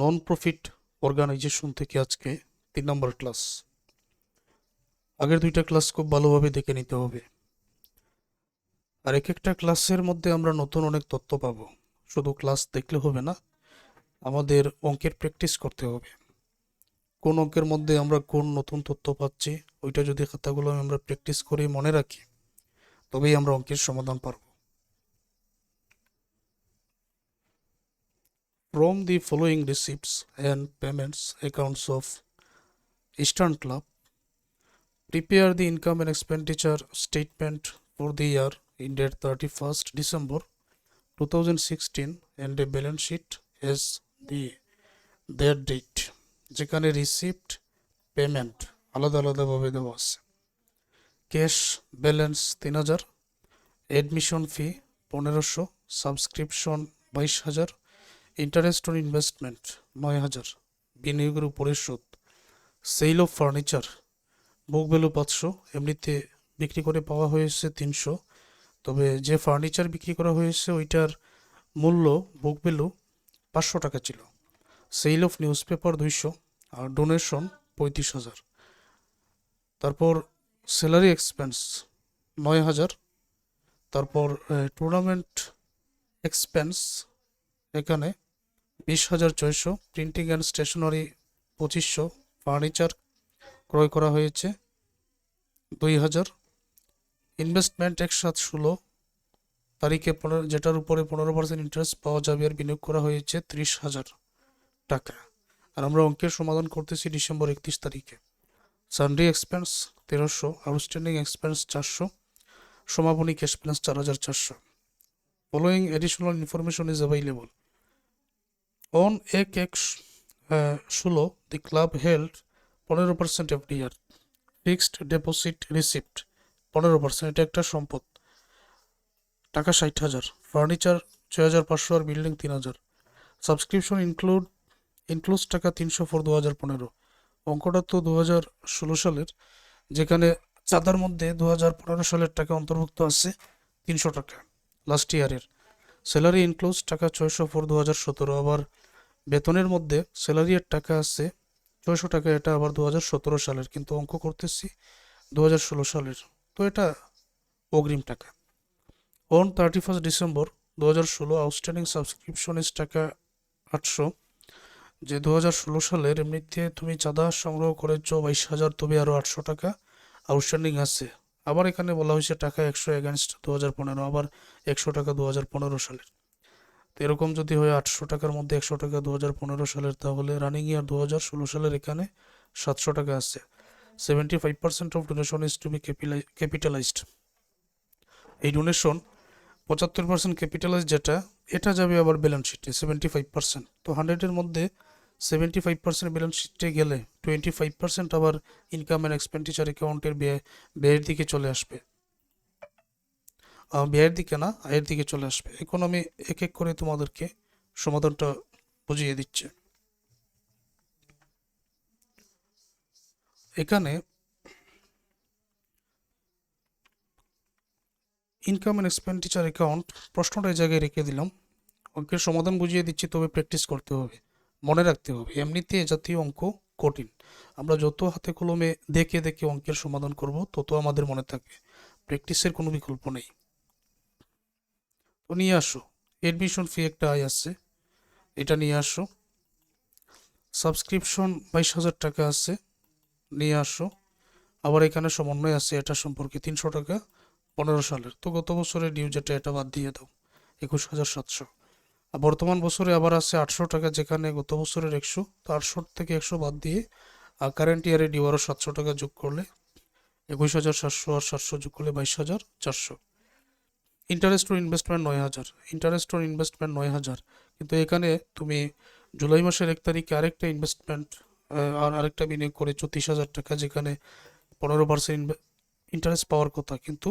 Non profit organisation থেকে আজকে তিন নম্বর ক্লাস আগের দুইটা ক্লাস খুব ভালোভাবে দেখে নিতে হবে। আর এক একটা ক্লাসের মধ্যে আমরা নতুন অনেক তথ্য পাবো। শুধু ক্লাস দেখলে হবে না, আমাদের অঙ্কের প্র্যাকটিস করতে হবে। কোন অঙ্কের মধ্যে আমরা কোন নতুন তথ্য পাচ্ছি, ওইটা যদি খাতাগুলো আমরা প্র্যাকটিস করে মনে রাখি, তবেই আমরা অঙ্কের সমাধান পারব। From the following receipts and payments accounts of Eastern Club, prepare the income and expenditure statement for the year ended 31st December 2016 and a balance sheet as the their date যেখানে receipt payment আলাদা আলাদাভাবে দেওয়া আছে cash balance তিন হাজার admission ফি পনেরোশো subscription বাইশ হাজার ইন্টারেস্ট অন ইনভেস্টমেন্ট নয় হাজার। বিনিয়োগের উপরে সুদ sale of furniture book value পাঁচশো, এমনিতে বিক্রি করে পাওয়া হয়েছে তিনশো। তবে যে ফার্নিচার বিক্রি করা হয়েছে, ওইটার মূল্য বুক ভ্যালু পাঁচশো টাকা ছিল। সেল অফ নিউজ পেপার দুইশো আর ডোনেশন পঁয়ত্রিশ হাজার। তারপর স্যালারি এক্সপেন্স নয় হাজার। তারপর টুর্নামেন্ট এক্সপেন্স এখানে বিশ হাজার ছয়শো প্রিন্টিং অ্যান্ড স্টেশনারি পঁচিশশো। ফার্নিচার ক্রয় করা হয়েছে দুই হাজার। ইনভেস্টমেন্ট এক সাত ষোলো। তারিখে পনেরো, যেটার উপরে পনেরো পার্সেন্ট ইন্টারেস্ট পাওয়া যাবে আর বিনিয়োগ করা হয়েছে ত্রিশ হাজার টাকা। আর আমরা অঙ্কের সমাধান করতেছি ডিসেম্বর একত্রিশ তারিখে। সানডে এক্সপেন্স তেরোশো আউটস্ট্যান্ডিং এক্সপেন্স চারশো, সমাপনী ক্যাশ ব্যালেন্স চার হাজার চারশো। Following additional information is available on এক এক ষোলো, দি ক্লাব হেল্ড, পনেরো percent FDR fixed deposit receipt, পনেরো পার্সেন্ট এটা একটা সম্পদ। টাকা ষাট হাজার। ফার্নিচার ছয় হাজার পাঁচশো আর বিল্ডিং তিন হাজার। সাবস্ক্রিপশন ইনক্লুড ইনক্লুজ টাকা তিনশো ফোর দু হাজার পনেরো। অঙ্কটা তো দু হাজার ষোলো সালের, যেখানে চাঁদার মধ্যে দু হাজার পনেরো সালের টাকা অন্তর্ভুক্ত আছে তিনশো টাকা লাস্ট ইয়ারের স্যালারি ইনক্লুজ টাকা ছয়শো ফোর দু হাজার সতেরো, আবার বেতনের মধ্যে স্যালারির টাকা আছে ছয়শো টাকা, এটা আবার দু হাজার সতেরো সালের, কিন্তু অঙ্ক করতেছি দু হাজার ষোলো সালের। তো এটা অগ্রিম টাকা। অন থার্টি ফার্স্ট ডিসেম্বর দু হাজার ষোলো আউটস্ট্যান্ডিং সাবস্ক্রিপশনের টাকা আটশো। যে দু হাজার ষোলো সালের এমনিতে তুমি চাঁদা সংগ্রহ করেছ বাইশ হাজার, তবে আরও আটশো টাকা আউটস্ট্যান্ডিং আছে। আবার এখানে বলা হয়েছে টাকা একশো এগেনস্ট দু হাজার পনেরো, আবার একশো টাকা দু হাজার পনেরো সালের। এরকম যদি হয় আটশো টাকার মধ্যে একশো টাকা দু হাজার পনেরো সালের, তাহলে রানিং ইয়ার দু হাজার ষোলো সালের এখানে সাতশো টাকা আসছে। Seventy five percent of donation is to be capitalised এই ডোনেশন পঁচাত্তর পার্সেন্ট ক্যাপিটালাইজ যেটা, এটা যাবে আবার ব্যালেন্স শিটে সেভেন্টি ফাইভ পার্সেন্ট তো হান্ড্রেডের মধ্যে সেভেন্টি ফাইভ পার্সেন্ট ব্যালেন্স শিটে গেলে টোয়েন্টি ফাইভ পার্সেন্ট আবার ইনকাম অ্যান্ড এক্সপেন্ডিচার অ্যাকাউন্টের ব্যয়, ব্যয়ের দিকে চলে আসবে। ব্যয়ের দিকে না আয়ের দিকে চলে আসবে। এখন আমি এক এক করে তোমাদেরকে সমাধানটা বুঝিয়ে দিচ্ছে। এখানে ইনকাম অ্যান্ড এক্সপেন্ডিচার অ্যাকাউন্ট প্রশ্নটা এই জায়গায় রেখে দিলাম। অঙ্কের সমাধান বুঝিয়ে দিচ্ছি, তবে প্র্যাকটিস করতে হবে, মনে রাখতে হবে। এমনিতে জাতীয় অঙ্ক কঠিন। আমরা যত হাতে কলমে দেখে দেখে অঙ্কের সমাধান করব, তত আমাদের মনে থাকবে। প্র্যাকটিসের কোনো বিকল্প নেই। তো নিয়ে আসো। এডমিশন ফি একটা আয় আছে। এটা নিয়ে আসো। সাবস্ক্রিপশন বাইশ হাজার টাকা আছে। নিয়ে আসো। আবার এখানে সমন্বয় আছে এটা সম্পর্কে তিনশো টাকা, পনেরো সালের। তো গত বছরের ডিউ যেটা এটা বাদ দিয়ে দাও। একুশ হাজার সাতশো। আর বর্তমান বছরে আবার আছে আটশো টাকা, যেখানে গত বছরের একশো, তো আটশো থেকে একশো বাদ দিয়ে, আর কারেন্ট ইয়ারে ডিউ আরও সাতশো টাকা যোগ করলে, একুশ হাজার সাতশো আর সাতশো যোগ করলে বাইশ হাজার চারশো। ইন্টারেস্ট অন ইনভেস্টমেন্ট নয় হাজার। ইন্টারেস্ট অন ইনভেস্টমেন্ট নয় হাজার। কিন্তু এখানে তুমি জুলাই মাসের এক তারিখে আরেকটা ইনভেস্টমেন্ট আর আরেকটা বিনিয়োগ করে তিরিশ হাজার টাকা, যেখানে পনেরো পার্সেন্ট ইন্টারেস্ট পাওয়ার কথা। কিন্তু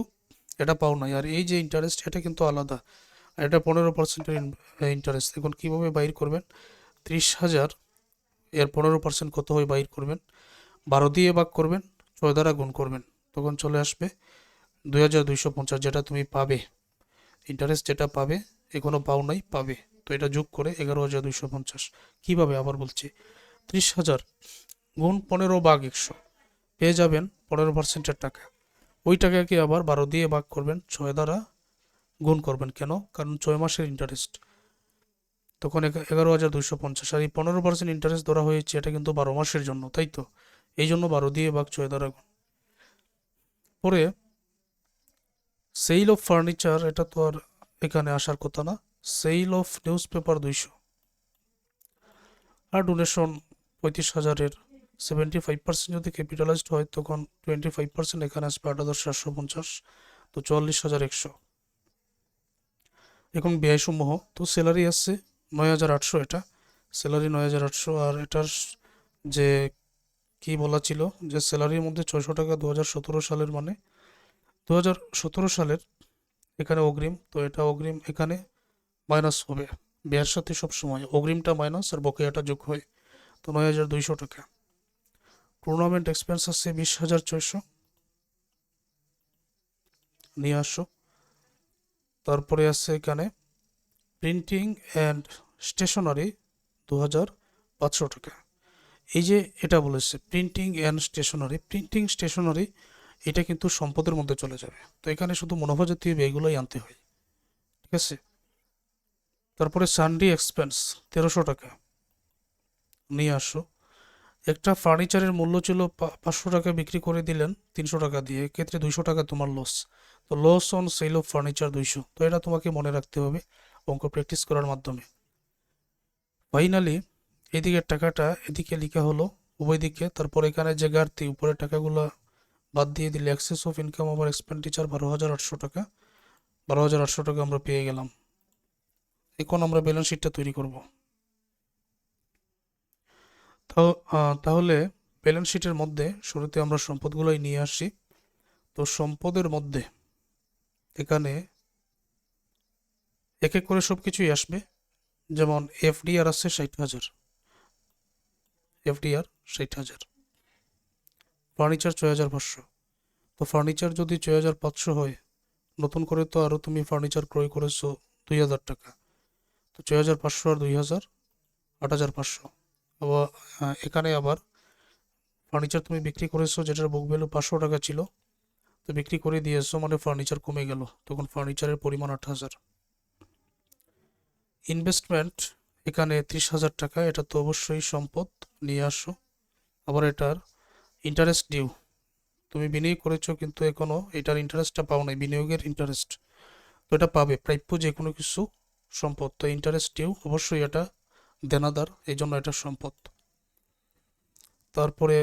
এটা পাও নাই। আর এই যে ইন্টারেস্ট এটা কিন্তু আলাদা। এটা পনেরো পার্সেন্টের ইন্টারেস্ট এখন কীভাবে বাইর করবেন? ত্রিশ হাজার, এর পনেরো পার্সেন্ট কত হয় বাইর করবেন? বারো দিয়ে ভাগ করবেন, ছয় দ্বারা গুণ করবেন। তখন চলে আসবে দুই হাজার দুইশো পঞ্চাশ, যেটা তুমি পাবে। ইন্টারেস্ট যেটা পাবে এখনও পাও নাই, পাবে। তো এটা যোগ করে এগারো হাজার দুইশো পঞ্চাশ। কীভাবে আবার বলছি? ত্রিশ হাজার গুণ পনেরো বাঘ একশো। পেয়ে যাবেন পনেরো পার্সেন্টের টাকা। ওই টাকাকে আবার বারো দিয়ে ভাগ করবেন, ছয় দ্বারা গুণ করবেন। কেন? কারণ ছয় মাসের ইন্টারেস্ট তখন এগারো হাজার দুইশো পঞ্চাশ। আর এই পনেরো পার্সেন্ট ইন্টারেস্ট ধরা হয়েছে, এটা কিন্তু বারো মাসের জন্য, তাই তো? এই জন্য বারো দিয়ে ভাগ ছয় দ্বারা গুণ। পরে সেল অফ ফার্নিচার এটা তো আর এখানে আসার কথা না। সেল অফ নিউজ পেপার দুইশো। আর ডোনেশন পঁয়ত্রিশ হাজারের সেভেন্টি ফাইভ পার্সেন্ট যদি ক্যাপিটালাইজড হয়, তখন টোয়েন্টি ফাইভ পার্সেন্ট এখানে আসবে আট হাজার সাতশো পঞ্চাশ, তো চুয়াল্লিশ হাজার একশো। এখন ব্যয়সমূহ তো স্যালারি আসছে নয় হাজার আটশো এটা। স্যালারি নয় হাজার আটশো, আর এটার যে কি বলা ছিল, যে স্যালারির মধ্যে ছয়শো টাকা দু হাজার সতেরো সালের মানে দু হাজার সতেরো সালের এখানে অগ্রিম, তো এটা অগ্রিম এখানে মাইনাস হবে। ব্যয়ের সাথে সব সময় অগ্রিমটা মাইনাস আর বকেয়াটা যোগ হয়, তো নয় হাজার দুইশো টাকা। টুর্নামেন্ট এক্সপেন্স আছে বিশ হাজার ছয়শো। নিয়ে আসো। তারপরে আছে এখানে প্রিন্টিং অ্যান্ড স্টেশনারি দু হাজার পাঁচশো টাকা। এই যে এটা বলেছে printing and stationery printing stationery এটা কিন্তু সম্পদের মধ্যে চলে যাবে। তো এখানে শুধু মুনাফা জাতীয় ব্যয়গুলোই আনতে হয়। ঠিক আছে? তারপরে সানডে এক্সপেন্স তেরোশো টাকা। নিয়ে আসো। একটা ফার্নিচারের মূল্য ছিল পাঁচশো টাকা বিক্রি করে দিলেন, তিনশো টাকা দিয়ে। এক্ষেত্রে দুইশো টাকা তোমার লস তো loss on sale of furniture দুইশো। তো এটা তোমাকে মনে রাখতে হবে, অঙ্ক প্র্যাকটিস করার মাধ্যমে। ফাইনালি এদিকের টাকাটা, এদিকে লেখা হলো, উভয় দিকে। তারপর এখানে যে ঘাটতি, উপরের টাকাগুলো বাদ দিয়ে দিলে excess of income over expenditure বারো হাজার আটশো টাকা। বারো হাজার আটশো টাকা আমরা পেয়ে গেলাম। এখন আমরা ব্যালেন্স শিটটা তৈরি করব। তাহলে ব্যালেন্স শিটের মধ্যে শুরুতে আমরা সম্পদগুলোই নিয়ে আসি। তো সম্পদের মধ্যে এখানে এক এক করে সব কিছুই আসবে। যেমন এফডিআর আছে ষাট হাজার। এফডিআর ষাট হাজার। ফার্নিচার ছয় হাজার পাঁচশো। তো ফার্নিচার যদি ছয় হাজার পাঁচশো হয়, নতুন করে তো আরও তুমি ফার্নিচার ক্রয় করেছ দুই হাজার টাকা। তো ছয় হাজার পাঁচশো আর দুই হাজার, আট হাজার পাঁচশো। আবার এখানে আবার ফার্নিচার তুমি বিক্রি করেছ যেটার বুক ভ্যালু পাঁচশো টাকা ছিল, তো বিক্রি করে দিয়েছ মানে ফার্নিচার কমে গেল। তখন ফার্নিচারের পরিমাণ আট হাজার। ইনভেস্টমেন্ট এখানে ত্রিশ হাজার টাকা, এটা তো অবশ্যই সম্পদ, নিয়ে আসো। আবার এটার ইন্টারেস্ট ডিউ তুমি বিনিয়োগ করেছ কিন্তু এখনও এটার ইন্টারেস্টটা পাও নাই, বিনিয়োগের ইন্টারেস্ট তো এটা পাবে, প্রাপ্য যে কোনো কিছু সম্পদ। তো ইন্টারেস্ট ডিউ অবশ্যই এটা দেনাদার এই জন্য এটা সম্পদ। তারপরে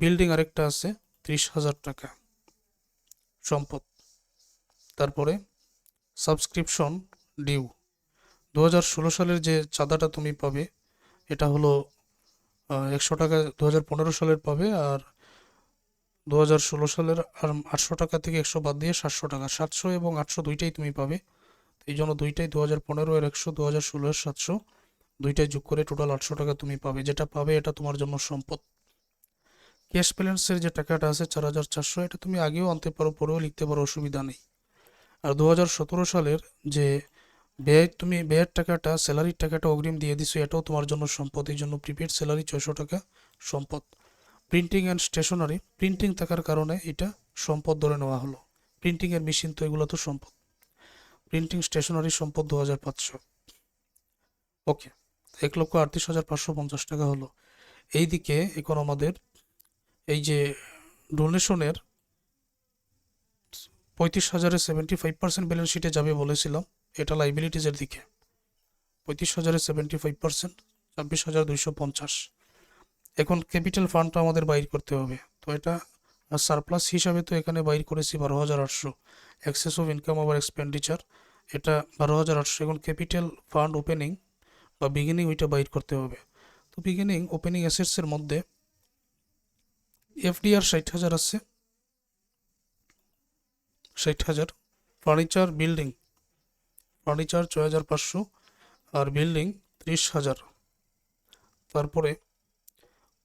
বিল্ডিং আরেকটা আছে, ত্রিশ হাজার টাকা সম্পদ। তারপরে সাবস্ক্রিপশন ডিউ দু হাজার ষোলো সালের যে চাঁদাটা তুমি পাবে, এটা হলো একশো টাকা দু হাজার পনেরো সালের পাবে আর দু হাজার ষোলো সালের আর আটশো টাকা থেকে একশো বাদ দিয়ে সাতশো টাকা। সাতশো এবং আটশো দুইটাই তুমি পাবে। এই জন্য দুইটাই দু হাজার পনেরো এর একশো দু হাজার ষোলো এর সাতশো, দুইটাই যোগ করে টোটাল আটশো টাকা তুমি পাবে। যেটা পাবে এটা তোমার জন্য সম্পদ। ক্যাশ ব্যালেন্সের যে টাকাটা আছে চার হাজার চারশো, এটা তুমি আগেও আনতে পারো, পরেও লিখতে পারো, অসুবিধা নেই। আর দু হাজার সতেরো সালের যে ব্যয় তুমি, ব্যয়ের টাকাটা স্যালারির টাকাটা অগ্রিম দিয়ে দিছো, এটাও তোমার জন্য সম্পদ। এই জন্য প্রিপেড স্যালারি ছয়শো টাকা সম্পদ। প্রিন্টিং অ্যান্ড স্টেশনারি প্রিন্টিং থাকার কারণে এটা সম্পদ ধরে নেওয়া হলো। প্রিন্টিংয়ের মেশিন তো এগুলো তো সম্পদ। প্রিন্টিং স্টেশনারি সম্পদ দু হাজার পাঁচশো। ওকে এক লক্ষ আটত্রিশ হাজার পাঁচশো পঞ্চাশ টাকা হলো। এইদিকে এখন আমাদের এই যে ডোনেশনের পঁয়ত্রিশ হাজারের সেভেন্টি ফাইভ পার্সেন্ট ব্যালেন্স শিটে যাবে বলেছিলাম, এটা লাইবিলিটিজের দিকে। পঁয়ত্রিশ হাজারের সেভেন্টি ফাইভ পার্সেন্ট ছাব্বিশ হাজার দুইশো পঞ্চাশ। এখন ক্যাপিটাল ফান্ডটা আমাদের বাইর করতে হবে। তো এটা সারপ্লাস হিসাবে তো এখানে বাইর করেছি বারো হাজার আটশো। Excess of income over expenditure এটা বারো হাজার আটশো। এখন ক্যাপিটাল ফান্ড ওপেনিং বা বিগিনিং ওইটা বাইর করতে হবে। তো বিগিনিং ওপেনিং অ্যাসেটসের মধ্যে এফডিআর ষাট হাজার আছে। ষাট হাজার। ফার্নিচার বিল্ডিং ফার্নিচার ছয় হাজার পাঁচশো। আর বিল্ডিং ত্রিশ হাজার। তারপরে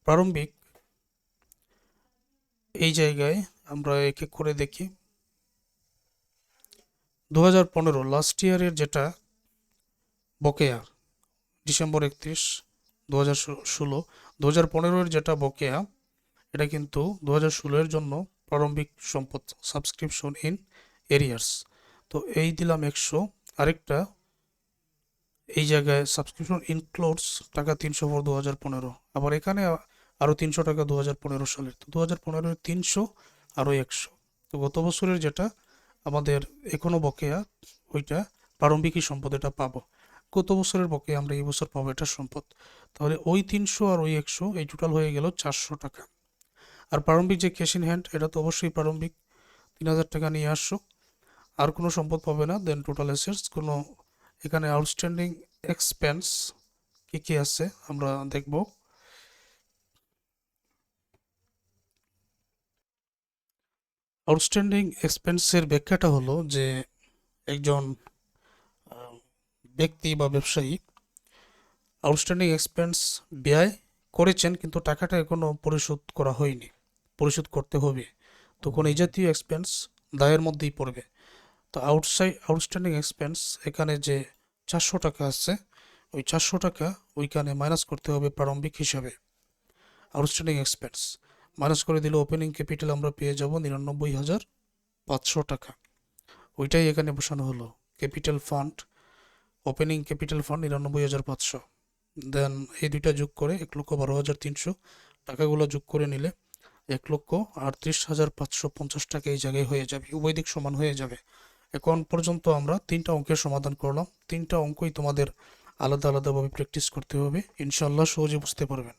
প্রারম্ভিক এই জায়গায় আমরা এক এক করে দেখি। দু হাজার পনেরো লাস্ট ইয়ারের যেটা বকেয়া, ডিসেম্বর একত্রিশ দু হাজার ষোলো দু হাজার পনেরোর যেটা বকেয়া, এটা কিন্তু দু হাজার ষোলোর জন্য প্রারম্ভিক সম্পদ সাবস্ক্রিপশন ইন এরিয়ার্স তো এই দিলাম একশো, আরেকটা এই জায়গায় সাবস্ক্রিপশন ইনক্লুডস টাকা তিনশো ফোর দু হাজার পনেরো। আবার এখানে আরও তিনশো টাকা দু হাজার পনেরো সালের। তো দু হাজার পনেরোর তিনশো আরও একশো। তো গত বছরের যেটা আমাদের এখনও বকেয়া, ওইটা প্রারম্ভিকই সম্পদ এটা পাবো। গত বছরের বকেয়া আমরা এই বছর পাবো এটা সম্পদ। তাহলে ওই তিনশো আর ওই একশো এই টোটাল হয়ে গেল চারশো টাকা। আর প্রারম্ভিক যে ক্যাশ ইন হ্যান্ড এটা তো অবশ্যই প্রারম্ভিক। তিন হাজার টাকা নিয়ে আসছো আর কোনো সম্পদ পাবে না দেন টোটাল অ্যাসেটস কোনো এখানে আউটস্ট্যান্ডিং এক্সপেন্স কী কী আছে আমরা দেখব। আউটস্ট্যান্ডিং এক্সপেন্সের ব্যাখ্যাটা হলো যে একজন ব্যক্তি বা ব্যবসায়ী আউটস্ট্যান্ডিং এক্সপেন্স ব্যয় করেছেন কিন্তু টাকাটা এখনও পরিশোধ করা হয়নি, পরিশোধ করতে হবে। তখন এই জাতীয় এক্সপেন্স দায়ের মধ্যেই পড়বে। তো আউটসাইড আউটস্ট্যান্ডিং এক্সপেন্স এখানে যে চারশো টাকা আছে, ওই চারশো টাকা ওইখানে মাইনাস করতে হবে প্রারম্ভিক হিসাবে। আউটস্ট্যান্ডিং এক্সপেন্স মাইনাস করে দিলে ওপেনিং ক্যাপিটাল আমরা পেয়ে যাব নিরানব্বই হাজার পাঁচশো টাকা। ওইটাই এখানে বসানো হলো। Capital fund opening capital fund নিরানব্বই হাজার পাঁচশো। দেন এই দুইটা যোগ করে এক লক্ষ বারো হাজার তিনশো। টাকাগুলো যোগ করে নিলে এক লক্ষ আটত্রিশ হাজার পাঁচশো পঞ্চাশ টাকা এই জায়গায় হয়ে যাবে। উভয় দিক সমান হয়ে যাবে। এখন পর্যন্ত আমরা তিনটা অঙ্কের সমাধান করলাম। তিনটা অঙ্কই তোমাদের আলাদা আলাদাভাবে প্র্যাকটিস করতে হবে। ইনশাল্লাহ সহজে বুঝতে পারবেন।